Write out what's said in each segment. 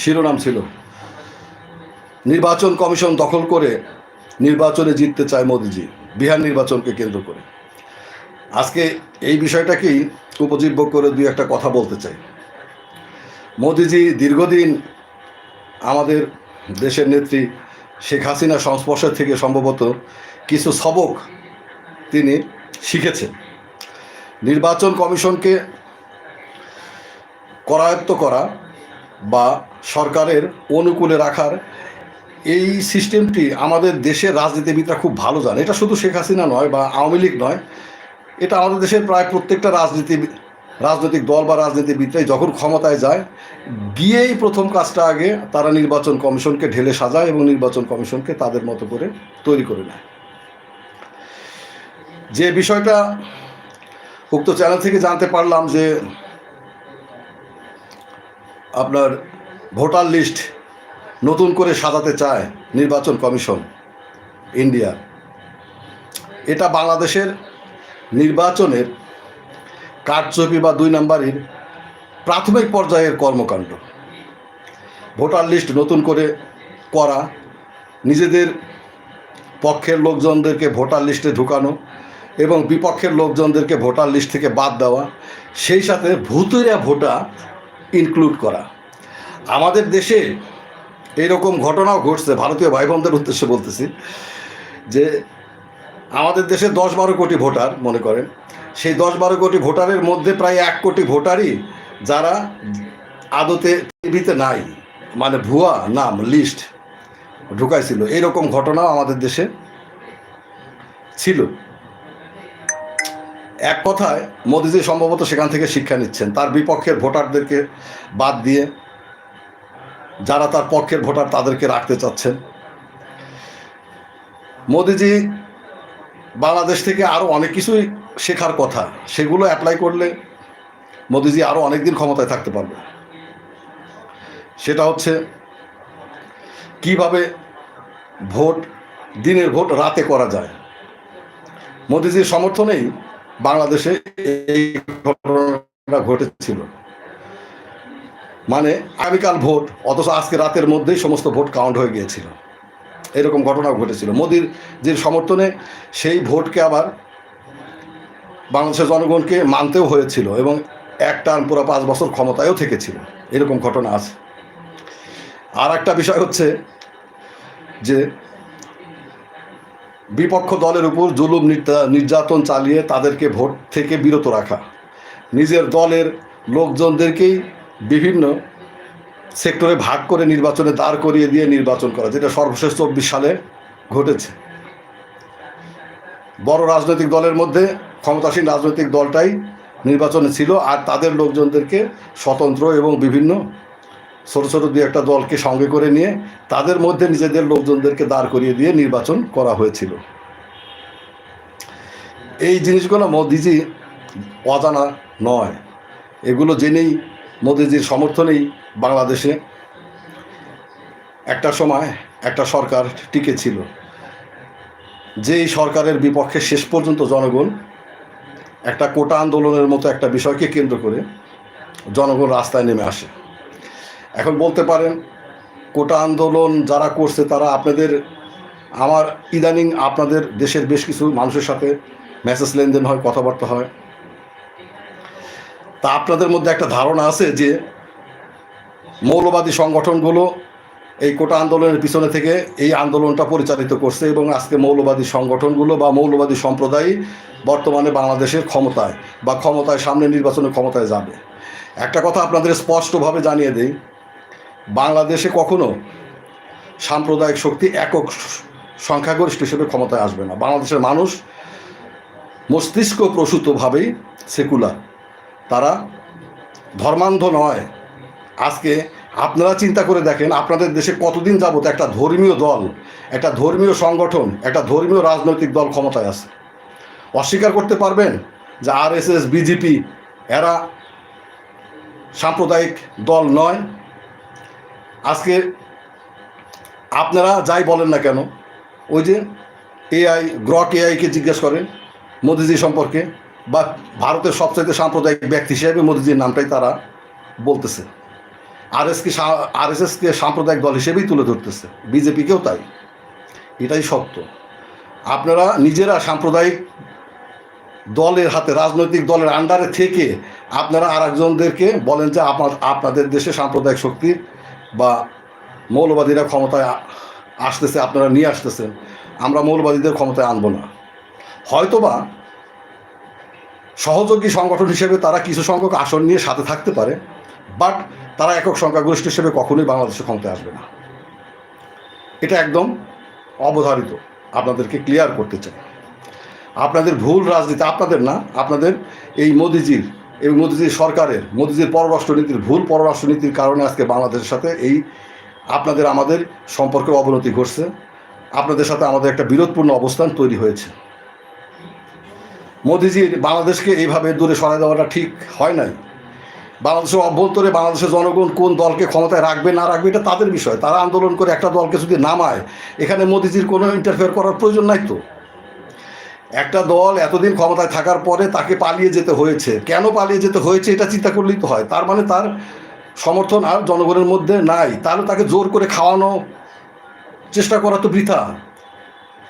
শিরোনাম ছিল। নির্বাচন কমিশন দখল করে নির্বাচনে জিততে চায় মোদিজি, বিহার নির্বাচনকে কেন্দ্র করে। আজকে এই বিষয়টাকেই উপজীব্য করে দুই একটা কথা বলতে চাই। মোদিজি দীর্ঘদিন আমাদের দেশের নেত্রী শেখ হাসিনা সংস্পর্শের থেকে সম্ভবত কিছু সবক তিনি শিখেছেন। নির্বাচন কমিশনকে করায়ত্ত করা বা সরকারের অনুকূলে রাখার এই সিস্টেমটি আমাদের দেশের রাজনীতিবিদরা খুব ভালো জানে। এটা শুধু শেখ হাসিনা নয় বা আওয়ামী লীগ নয়, এটা আমাদের দেশের প্রায় প্রত্যেকটা রাজনীতি, রাজনৈতিক দল বা রাজনীতিবিদরাই যখন ক্ষমতায় যায়, গিয়েই প্রথম কাজটা আগে তারা নির্বাচন কমিশনকে ঢেলে সাজায় এবং নির্বাচন কমিশনকে তাদের মতো করে তৈরি করে নেয়। যে বিষয়টা উক্ত চ্যানেল থেকে জানতে পারলাম যে আপনার ভোটার লিস্ট নতুন করে সাজাতে চায় নির্বাচন কমিশন ইন্ডিয়া। এটা বাংলাদেশের নির্বাচনের কারচুপি বা দুই নম্বরের প্রাথমিক পর্যায়ের কর্মকাণ্ড। ভোটার লিস্ট নতুন করে করা, নিজেদের পক্ষের লোকজনদেরকে ভোটার লিস্টে ঢুকানো এবং বিপক্ষের লোকজনদেরকে ভোটার লিস্ট থেকে বাদ দেওয়া, সেই সাথে ভূতুরা ভোটা ইনক্লুড করা। আমাদের দেশে এইরকম ঘটনাও ঘটছে, ভারতীয় ভাই বোনদের উদ্দেশ্যে বলতেছি, যে আমাদের দেশে দশ বারো কোটি ভোটার, মনে করেন। সেই দশ বারো কোটি ভোটারের মধ্যে প্রায় এক কোটি ভোটারই যারা আদতে টিভিতে নাই মানে ভুয়া নাম লিস্ট ঢুকাইছিল। এইরকম ঘটনাও আমাদের দেশে ছিল। এক কথায়, মোদিজি সম্ভবত সেখান থেকে শিক্ষা নিচ্ছেন। তার বিপক্ষের ভোটারদেরকে বাদ দিয়ে যারা তার পক্ষের ভোটার তাদেরকে রাখতে চাচ্ছেন। মোদিজি বাংলাদেশ থেকে আরও অনেক কিছুই শেখার কথা। সেগুলো অ্যাপ্লাই করলে মোদিজি আরও অনেক দিন ক্ষমতায় থাকতে পারবে। সেটা হচ্ছে কীভাবে ভোট, দিনের ভোট রাতে করা যায়। মোদিজির সমর্থনেই বাংলাদেশে এই ঘটনাটা ঘটেছিল। মানে আগামীকাল ভোট, অথচ আজকে রাতের মধ্যেই সমস্ত ভোট কাউন্ট হয়ে গিয়েছিল। এরকম ঘটনা ঘটেছিল। মোদির যে সমর্থনে সেই ভোটকে আবার বাংলাদেশের জনগণকে মানতেও হয়েছিল এবং এক টান পুরো পাঁচ বছর ক্ষমতায়ও থেকেছিল। এরকম ঘটনা আছে। আর একটা বিষয় হচ্ছে যে বিপক্ষ দলের উপর জুলুম নির্যা- নির্যাতন চালিয়ে তাদেরকে ভোট থেকে বিরত রাখা। নিজের দলের লোকজনদেরকেই বিভিন্ন সেক্টরে ভাগ করে নির্বাচনে দাঁড় করিয়ে দিয়ে নির্বাচন করা, যেটা সর্বশেষ চব্বিশ সালে ঘটেছে। বড় রাজনৈতিক দলের মধ্যে ক্ষমতাসীন রাজনৈতিক দলটাই নির্বাচনে ছিল আর তাদের লোকজনদেরকে স্বতন্ত্র এবং বিভিন্ন ছোট ছোট দু একটা দলকে সঙ্গে করে নিয়ে তাদের মধ্যে নিজেদের লোকজনদেরকে দাঁড় করিয়ে দিয়ে নির্বাচন করা হয়েছিল। এই জিনিসগুলো মোদিজি অজানা নয়। এগুলো জেনেই মোদিজির সমর্থনেই বাংলাদেশে একটা সময় একটা সরকার টিকে ছিল। যেই সরকারের বিপক্ষে শেষ পর্যন্ত জনগণ একটা কোটা আন্দোলনের মতো একটা বিষয়কে কেন্দ্র করে জনগণ রাস্তায় নেমে আসে। এখন বলতে পারেন, কোটা আন্দোলন যারা করছে তারা আপনাদের, আমার ইদানিং আপনাদের দেশের বেশ কিছু মানুষের সাথে মেসেজ লেনদেন হয়, কথাবার্তা হয়। তা আপনাদের মধ্যে একটা ধারণা আছে যে মৌলবাদী সংগঠনগুলো এই কোটা আন্দোলনের পিছনে থেকে এই আন্দোলনটা পরিচালিত করছে এবং আজকে মৌলবাদী সংগঠনগুলো বা মৌলবাদী সম্প্রদায় বর্তমানে বাংলাদেশের ক্ষমতায় বা ক্ষমতায় সামনে নির্বাচনে ক্ষমতায় যাবে। একটা কথা আপনাদের স্পষ্টভাবে জানিয়ে দেই বাংলাদেশে কখনো সাম্প্রদায়িক শক্তি একক সংখ্যাগরিষ্ঠ হিসেবে ক্ষমতায় আসবে না। বাংলাদেশের মানুষ মস্তিষ্ক প্রসূতভাবেই সেকুলার। তারা ধর্মান্ধ নয়। আজকে আপনারা চিন্তা করে দেখেন, আপনাদের দেশে কতদিন যাবত একটা ধর্মীয় দল, একটা ধর্মীয় সংগঠন, একটা ধর্মীয় রাজনৈতিক দল ক্ষমতায় আছে? অস্বীকার করতে পারবেন যে আর এস এস বিজেপি এরা সাম্প্রদায়িক দল নয়। আজকে আপনারা যাই বলেন না কেন, ওই যে এআই গ্রক এআইকে জিজ্ঞেস করেন মোদিজি সম্পর্কে, বা ভারতের সবচাইতে সাম্প্রদায়িক ব্যক্তি হিসেবে মোদিজির নামটাই তারা বলতেছে। আর এস কে আর এস এসকে সাম্প্রদায়িক দল হিসেবেই তুলে ধরতেছে, বিজেপিকেও তাই। এটাই সত্য। আপনারা নিজেরা সাম্প্রদায়িক দলের হাতে, রাজনৈতিক দলের আন্ডারে থেকে আপনারা আর একজনদেরকে বলেন যে আপনার, আপনাদের দেশে সাম্প্রদায়িক শক্তি বা মৌলবাদীরা ক্ষমতায় আসতেছে, আপনারা নিয়ে আসতেছেন, আমরা মৌলবাদীদের ক্ষমতায় আনব না। হয়তোবা সহযোগী সংগঠন হিসেবে তারা কিছু সংখ্যক আসন নিয়ে সাথে থাকতে পারে, বাট তারা একক সংখ্যাগরিষ্ঠ হিসেবে কখনোই বাংলাদেশের ক্ষমতায় আসবে না। এটা একদম অবধারিত, আপনাদেরকে ক্লিয়ার করতে চাই। আপনাদের ভুল রাজনীতি, আপনাদের না, আপনাদের এই মোদিজির এই মোদীজির সরকারের, মোদিজির পররাষ্ট্রনীতির, ভুল পররাষ্ট্রনীতির কারণে আজকে বাংলাদেশের সাথে এই আপনাদের আমাদের সম্পর্কের অবনতি ঘটছে। আপনাদের সাথে আমাদের একটা বিরোধপূর্ণ অবস্থান তৈরি হয়েছে। মোদিজির বাংলাদেশকে এইভাবে দূরে সরাই দেওয়াটা ঠিক হয় নাই। বাংলাদেশের অভ্যন্তরে বাংলাদেশের জনগণ কোন দলকে ক্ষমতায় রাখবে, না রাখবে, এটা তাদের বিষয়। তারা আন্দোলন করে একটা দলকে যদি নামায়, এখানে মোদিজির কোনো ইন্টারফেয়ার করার প্রয়োজন নাই তো। একটা দল এতদিন ক্ষমতায় থাকার পরে তাকে পালিয়ে যেতে হয়েছে। কেন পালিয়ে যেতে হয়েছে এটা চিন্তা করলেই তো হয়। তার মানে তার সমর্থন আর জনগণের মধ্যে নাই। তাহলে তাকে জোর করে খাওয়ানো চেষ্টা করা তো বৃথা।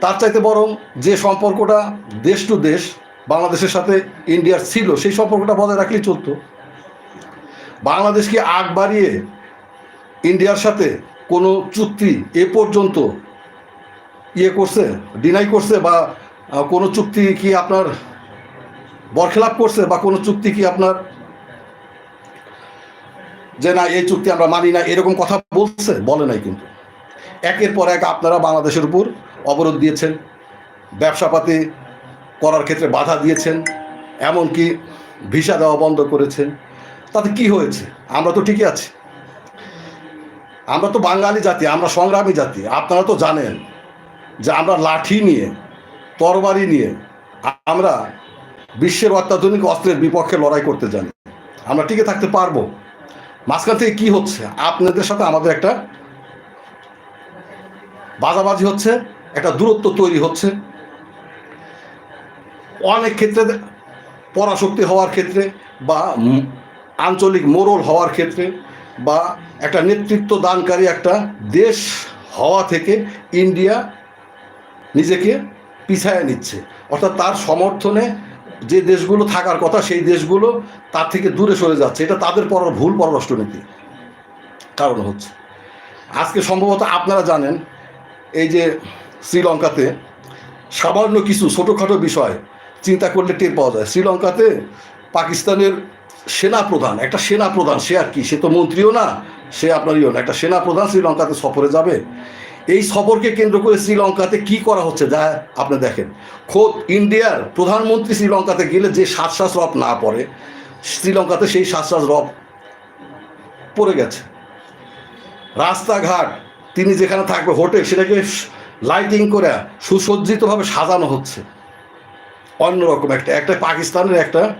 তার চাইতে বরং যে সম্পর্কটা দেশ টু দেশ বাংলাদেশের সাথে ইন্ডিয়ার ছিল, সেই সম্পর্কটা বজায় রাখলেই চলতো। বাংলাদেশকে আগ বাড়িয়ে ইন্ডিয়ার সাথে কোনো চুক্তি এ পর্যন্ত ইয়ে করছে ডিনাই করছে বা কোনো চুক্তি কি আপনার বরখেলাপ করছে বা কোনো চুক্তি কি আপনার? যে না, এই চুক্তি আমরা মানি না, এরকম কথা বলছে? বলে নাই কিন্তু। একের পর এক আপনারা বাংলাদেশের উপর অবরোধ দিয়েছেন, ব্যবসাপাতি করার ক্ষেত্রে বাধা দিয়েছেন, এমনকি ভিসা দেওয়া বন্ধ করেছেন। তাতে কি হয়েছে? আমরা তো ঠিকই আছি। আমরা তো বাঙালি জাতি, আমরা সংগ্রামী জাতি, আপনারা তো জানেন যে আমরা লাঠি নিয়ে তরবারি নিয়ে আমরা বিশ্বের অত্যাধুনিক অস্ত্রের বিপক্ষে লড়াই করতে জানি। আমরা টিকে থাকতে পারব। মাঝখান থেকে কি হচ্ছে? আপনাদের সাথে আমাদের একটা বাজাবাজি হচ্ছে, একটা দূরত্ব তৈরি হচ্ছে। অনেক ক্ষেত্রে পরাশক্তি হওয়ার ক্ষেত্রে বা আঞ্চলিক মোরল হওয়ার ক্ষেত্রে বা একটা নেতৃত্ব দানকারী একটা দেশ হওয়া থেকে ইন্ডিয়া নিজেকে পিছায় নিচ্ছে। অর্থাৎ তার সমর্থনে যে দেশগুলো থাকার কথা, সেই দেশগুলো তার থেকে দূরে সরে যাচ্ছে। এটা তাদের পর ভুল পররাষ্ট্রনীতি। কারণ হচ্ছে, আজকে সম্ভবত আপনারা জানেন, এই যে শ্রীলঙ্কাতে সামান্য কিছু ছোটোখাটো বিষয় চিন্তা করলে টের পাওয়া যায়। শ্রীলঙ্কাতে পাকিস্তানের সেনা প্রধান একটা সেনা প্রধান সে আর কি, সে তো মন্ত্রীও না, সে আপনার ইও না, একটা সেনা প্রধান শ্রীলঙ্কাতে সফরে যাবে। এই সফরকে কেন্দ্র করে শ্রীলঙ্কাতে কি করা হচ্ছে? যা আপনি দেখেন। খোদ ইন্ডিয়ার প্রধানমন্ত্রী শ্রীলঙ্কাতে গেলে যে শ্বাস রব না পড়ে, শ্রীলঙ্কাতে সেই শ্বাস রব পড়ে গেছে। রাস্তাঘাট, তিনি যেখানে থাকবে, হোটেল, সেটাকে লাইটিং করে সুসজ্জিতভাবে সাজানো হচ্ছে। অন্যরকম একটা একটা পাকিস্তানের একটা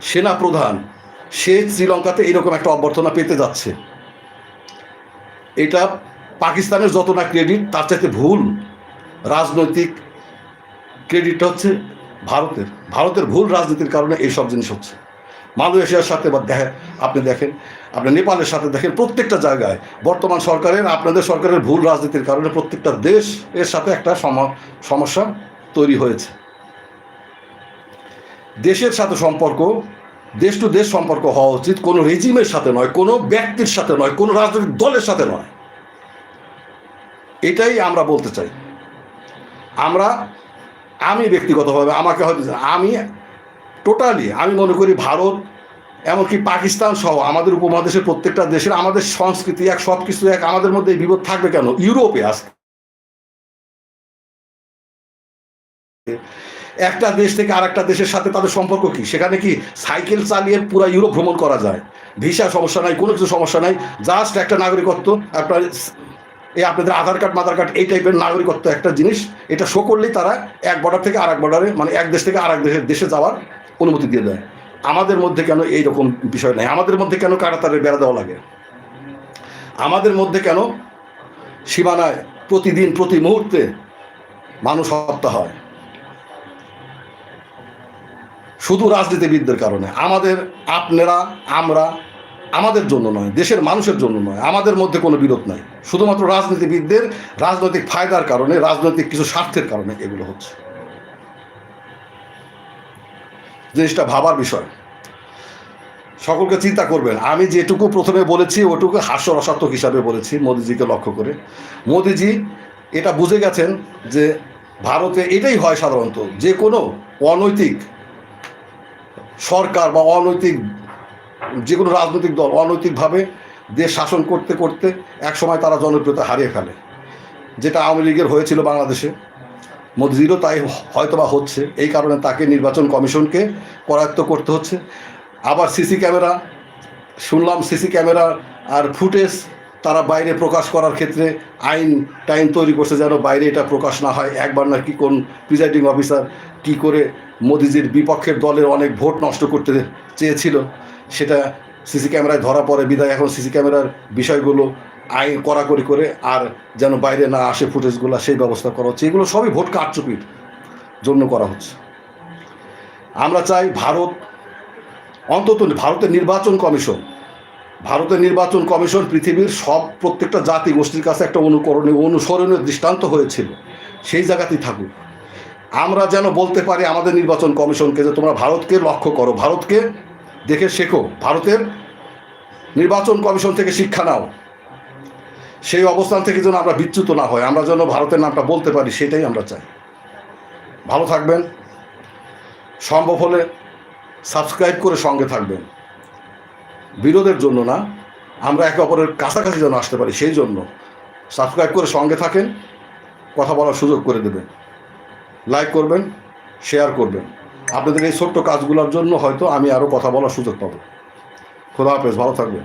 সেনা প্রধান সে শ্রীলঙ্কাতে এইরকম একটা অভ্যর্থনা পেতে যাচ্ছে। এটা পাকিস্তানের যত না ক্রেডিট তার চাইতে ভুল রাজনৈতিক ক্রেডিটটা হচ্ছে ভারতের। ভারতের ভুল রাজনীতির কারণে এইসব জিনিস হচ্ছে। মালয়েশিয়ার সাথে বা দেখে, আপনি দেখেন, আপনি নেপালের সাথে দেখেন, প্রত্যেকটা জায়গায় বর্তমান সরকারের, আপনাদের সরকারের ভুল রাজনীতির কারণে প্রত্যেকটা দেশ এর সাথে একটা সম- সমস্যা তৈরি হয়েছে। দেশের সাথে সম্পর্ক, দেশ টু দেশ সম্পর্ক হওয়া উচিত, কোনো রেজিমের সাথে নয়, কোনো ব্যক্তির সাথে নয়, কোনো রাজনৈতিক দলের সাথে নয়। এটাই আমরা বলতে চাই। আমরা, আমি ব্যক্তিগতভাবে আমাকে হয়তো আমি টোটালি আমি মনে করি ভারত, এমনকি পাকিস্তান সহ আমাদের উপমহাদেশের প্রত্যেকটা দেশের, আমাদের সংস্কৃতি এক সব কিছু এক, আমাদের মধ্যে বিরোধ থাকবে কেন? ইউরোপে আজকে একটা দেশ থেকে আরেকটা দেশের সাথে তাদের সম্পর্ক কি? সেখানে কি সাইকেল চালিয়ে পুরো ইউরোপ ভ্রমণ করা যায়? ভিসা সমস্যা নাই, কোনো কিছু সমস্যা নাই জাস্ট একটা নাগরিকত্ব, আপনার এই আপনাদের আধার কার্ড মাধার কার্ড এই টাইপের নাগরিকত্ব একটা জিনিস, এটা শো করলেই তারা এক বর্ডার থেকে আর এক বর্ডারে মানে এক দেশ থেকে আর এক দেশের দেশে যাওয়ার অনুমতি দিয়ে দেয়। আমাদের মধ্যে কেন এই রকম বিষয় নাই? আমাদের মধ্যে কেন কারাতারের বেড়া দেওয়া লাগে? আমাদের মধ্যে কেন সীমানায় প্রতিদিন, প্রতি মুহূর্তে মানুষ হত্যা হয়? শুধু রাজনীতিবিদদের কারণে। আমাদের, আপনারা, আমরা আমাদের জন্য নয়, দেশের মানুষের জন্য নয়, আমাদের মধ্যে কোনো বিরোধ নাই। শুধুমাত্র রাজনীতিবিদদের রাজনৈতিক ফায়দার কারণে, রাজনৈতিক কিছু স্বার্থের কারণে এগুলো হচ্ছে। জিনিসটা ভাবার বিষয়। সকলকে চিন্তা করবেন, আমি যেটুকু প্রথমে বলেছি, ওটুকু হাস্যরসাত্মক হিসাবে বলেছি, মোদিজিকে লক্ষ্য করে। মোদিজি এটা বুঝে গেছেন যে ভারতে এটাই হয় সাধারণত, যে কোনো অনৈতিক সরকার বা অনৈতিক যে কোনো রাজনৈতিক দল অনৈতিকভাবে দেশ শাসন করতে করতে একসময় তারা জনপ্রিয়তা হারিয়ে ফেলে। যেটা আওয়ামী লীগের হয়েছিল বাংলাদেশে। মোদিজিরও তাই হয়তোবা হচ্ছে। এই কারণে তাকে নির্বাচন কমিশনকে করায়ত্ত করতে হচ্ছে। আবার সিসি ক্যামেরা, শুনলাম সিসি ক্যামেরা আর ফুটেজ তারা বাইরে প্রকাশ করার ক্ষেত্রে আইন টাইন তৈরি করছে যেন বাইরে এটা প্রকাশ না হয়। একবার না কি কোন প্রিজাইডিং অফিসার কি করে মোদিজির বিপক্ষের দলের অনেক ভোট নষ্ট করতে চেয়েছিল। সেটা সিসি ক্যামেরায় ধরা পড়ে, বিদায়। এখন সিসি ক্যামেরার বিষয়গুলো আইন কড়াকড়ি করে আর যেন বাইরে না আসে ফুটেজগুলো, সেই ব্যবস্থা করা হচ্ছে। এগুলো সবই ভোট কারচুপির জন্য করা হচ্ছে। আমরা চাই ভারত, অন্তত ভারতের নির্বাচন কমিশন, ভারতের নির্বাচন কমিশন পৃথিবীর সব প্রত্যেকটা জাতি গোষ্ঠীর কাছে একটা অনুকরণীয়, অনুসরণীয় দৃষ্টান্ত হয়েছিল। সেই জায়গাতেই থাকুক। আমরা যেন বলতে পারি আমাদের নির্বাচন কমিশনকে যে তোমরা ভারতকে লক্ষ্য করো, ভারতকে দেখে শেখো, ভারতের নির্বাচন কমিশন থেকে শিক্ষা নাও। সেই অবস্থান থেকে যেন আমরা বিচ্যুত না হয়, আমরা যেন ভারতের নামটা বলতে পারি, সেটাই আমরা চাই। ভালো থাকবেন, সম্ভব হলে সাবস্ক্রাইব করে সঙ্গে থাকবেন। বিরোধের জন্য না, আমরা একে অপরের কাছাকাছি যেন আসতে পারি, সেই জন্য সাবস্ক্রাইব করে সঙ্গে থাকেন, কথা বলার সুযোগ করে দেবেন। লাইক করবেন, শেয়ার করবেন। আপনাদের এই ছোট্ট কাজগুলোর জন্য হয়তো আমি আরও কথা বলার সুযোগ পাবো। খোদা হাফেজ, ভালো থাকবেন।